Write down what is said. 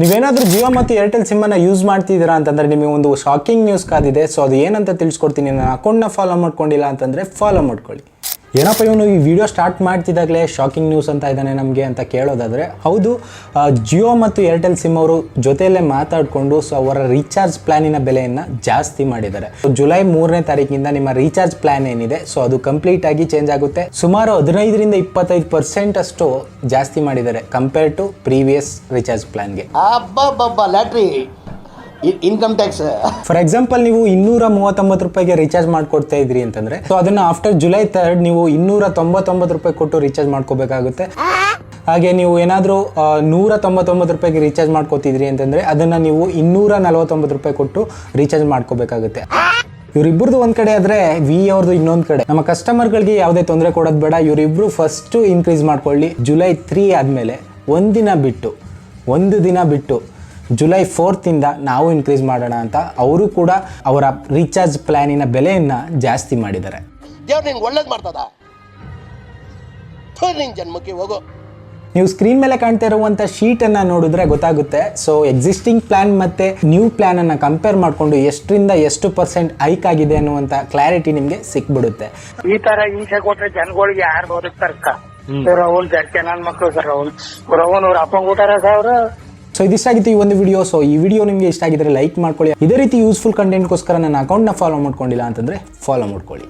ನೀವೇನಾದ್ರೂ ಜಿಯೋ ಮತ್ತು Airtel ಸಿಮ್ಮನ್ನು use ಮಾಡ್ತಿದ್ದೀರಾ ಅಂತಂದ್ರೆ ನಿಮಗೆ ಒಂದು ಶಾಕಿಂಗ್ ನ್ಯೂಸ್ ಕಾದಿದೆ. ಸೊ ಅದು ಏನಂತ ತಿಳಿಸ್ಕೊಡ್ತೀನಿ. ನನ್ನ ಅಕೌಂಟ್ನ ಫಾಲೋ ಮಾಡ್ಕೊಂಡಿಲ್ಲ ಅಂತಂದ್ರೆ ಫಾಲೋ ಮಾಡ್ಕೊಳ್ಳಿ. ಏನಪ್ಪ ಇವನು ಈ ವಿಡಿಯೋ ಸ್ಟಾರ್ಟ್ ಮಾಡ್ತಿದ್ದಾಗಲೇ ಶಾಕಿಂಗ್ ನ್ಯೂಸ್ ಅಂತ ಇದ್ದಾನೆ ನಮಗೆ ಅಂತ ಕೇಳೋದಾದರೆ, ಹೌದು ಜಿಯೋ ಮತ್ತು ಏರ್ಟೆಲ್ ಸಿಮ್ ಅವರು ಜೊತೆಯಲ್ಲೇ ಮಾತಾಡಿಕೊಂಡು ಸೊ ಅವರ ರೀಚಾರ್ಜ್ ಪ್ಲಾನಿನ ಬೆಲೆಯನ್ನು ಜಾಸ್ತಿ ಮಾಡಿದ್ದಾರೆ. ಜುಲೈ ಮೂರನೇ ತಾರೀಕಿನಿಂದ ನಿಮ್ಮ ರೀಚಾರ್ಜ್ ಪ್ಲ್ಯಾನ್ ಏನಿದೆ ಸೊ ಅದು ಕಂಪ್ಲೀಟ್ ಆಗಿ ಚೇಂಜ್ ಆಗುತ್ತೆ. ಸುಮಾರು ಹದಿನೈದರಿಂದ ಇಪ್ಪತ್ತೈದು ಪರ್ಸೆಂಟ್ ಅಷ್ಟು ಜಾಸ್ತಿ ಮಾಡಿದ್ದಾರೆ ಕಂಪೇರ್ ಟು ಪ್ರೀವಿಯಸ್ ರೀಚಾರ್ಜ್ ಲ್ಯಾಟ್ರಿ ಇನ್ಕಮ್ ಟ್ಯಾಕ್ಸ್ ಫಾರ್ ಎಕ್ಸಾಂಪಲ್ ನೀವು ಇನ್ನೂರ ಮೂವತ್ತೊಂಬತ್ತು ರೂಪಾಯಿಗೆ ರೀಚಾರ್ಜ್ ಮಾಡ್ಕೊಡ್ತಾ ಇದ್ರಿ ಅಂತಂದ್ರೆ ಸೊ ಅದನ್ನ ಆಫ್ಟರ್ ಜುಲೈ ತರ್ಡ್ ನೀವು ಇನ್ನೂರ ತೊಂಬತ್ತೊಂಬತ್ತು ರೂಪಾಯಿ ಕೊಟ್ಟು ರೀಚಾರ್ಜ್ ಮಾಡ್ಕೋಬೇಕಾಗುತ್ತೆ. ಹಾಗೆ ನೀವು ಏನಾದರೂ ನೂರ ತೊಂಬತ್ತೊಂಬತ್ತು ರೂಪಾಯಿಗೆ ರೀಚಾರ್ಜ್ ಮಾಡ್ಕೋತಿದ್ರಿ ಅಂತಂದ್ರೆ, ಅದನ್ನ ನೀವು ಇನ್ನೂರ ನಲವತ್ತೊಂಬತ್ತು ರೂಪಾಯಿ ಕೊಟ್ಟು ರೀಚಾರ್ಜ್ ಮಾಡ್ಕೋಬೇಕಾಗುತ್ತೆ. ಇವರಿಬ್ಬರದು ಒಂದು ಕಡೆ ಆದ್ರೆ ವಿ ಅವ್ರದ್ದು ಇನ್ನೊಂದು ಕಡೆ. ನಮ್ಮ ಕಸ್ಟಮರ್ಗಳಿಗೆ ಯಾವುದೇ ತೊಂದರೆ ಕೊಡೋದು ಬೇಡ, ಇವರಿಬ್ರು ಫಸ್ಟ್ ಇನ್ಕ್ರೀಸ್ ಮಾಡ್ಕೊಳ್ಳಿ. ಜುಲೈ ತ್ರೀ ಆದ್ಮೇಲೆ ಒಂದಿನ ಬಿಟ್ಟು, ಒಂದು ದಿನ ಬಿಟ್ಟು ಜುಲೈ ಫೋರ್ತಿಂದ ನಾವು ಇನ್ಕ್ರೀಸ್ ಮಾಡೋಣ ಅಂತ ಅವರು ಕೂಡ ಅವರ ರೀಚಾರ್ಜ್ ಪ್ಲಾನಿನ ಬೆಲೆಯನ್ನು ಜಾಸ್ತಿ ಮಾಡಿದ್ದಾರೆ. ದೇವ್ರು ನಿಂಗೆ ಒಳ್ಳೇದು ಮಾಡ್ತದ? ಜನ್ಮಕ್ಕೆ ಹೋಗೋ. ನೀವು ಸ್ಕ್ರೀನ್ ಮೇಲೆ ಕಾಣ್ತಾ ಇರುವಂಥ ಶೀಟನ್ನು ನೋಡಿದ್ರೆ ಗೊತ್ತಾಗುತ್ತೆ. ಸೊ ಎಕ್ಸಿಸ್ಟಿಂಗ್ ಪ್ಲಾನ್ ಮತ್ತು ನ್ಯೂ ಪ್ಲ್ಯಾನನ್ನು ಕಂಪೇರ್ ಮಾಡಿಕೊಂಡು ಎಷ್ಟರಿಂದ ಎಷ್ಟು ಪರ್ಸೆಂಟ್ ಹೈಕ್ ಆಗಿದೆ ಅನ್ನುವಂಥ ಕ್ಲಾರಿಟಿ ನಿಮಗೆ ಸಿಕ್ಬಿಡುತ್ತೆ. ಈ ತರ ಹಿಂಸೆ ಕೊಟ್ರೆ ಜನಗಳಿಗೆ ಯಾರು ಬದುಕ್ತಾರಕ್ಕ ಸರ್ಕಾರ ಜಡ್ಕೆ ನನ್ನ ಮಕ್ಕಳು ಸರ್ ರಾಹುಲ್ ರಾಹುಲ್ ಅವ್ರ ಕೂಟಾರ ಸರ್ ಅವ್ರ. ಸೊ ಇದಿಷ್ಟಾಗಿತ್ತು ಈ ಒಂದು ವಿಡಿಯೋ ಸೊ ಈ ವಿಡಿಯೋ ನಿಮಗೆ ಇಷ್ಟ ಆಗಿದ್ರೆ ಲೈಕ್ ಮಾಡ್ಕೊಳ್ಳಿ. ಇದೇ ರೀತಿ ಯೂಸ್ಫುಲ್ ಕಂಟೆಂಟ್ಗೋಸ್ಕರ ನನ್ನ ಅಕೌಂಟ್ನ ಫಾಲೋ ಮಾಡ್ಕೊಂಡಿಲ್ಲ ಅಂತಂದರೆ ಫಾಲೋ ಮಾಡ್ಕೊಳ್ಳಿ.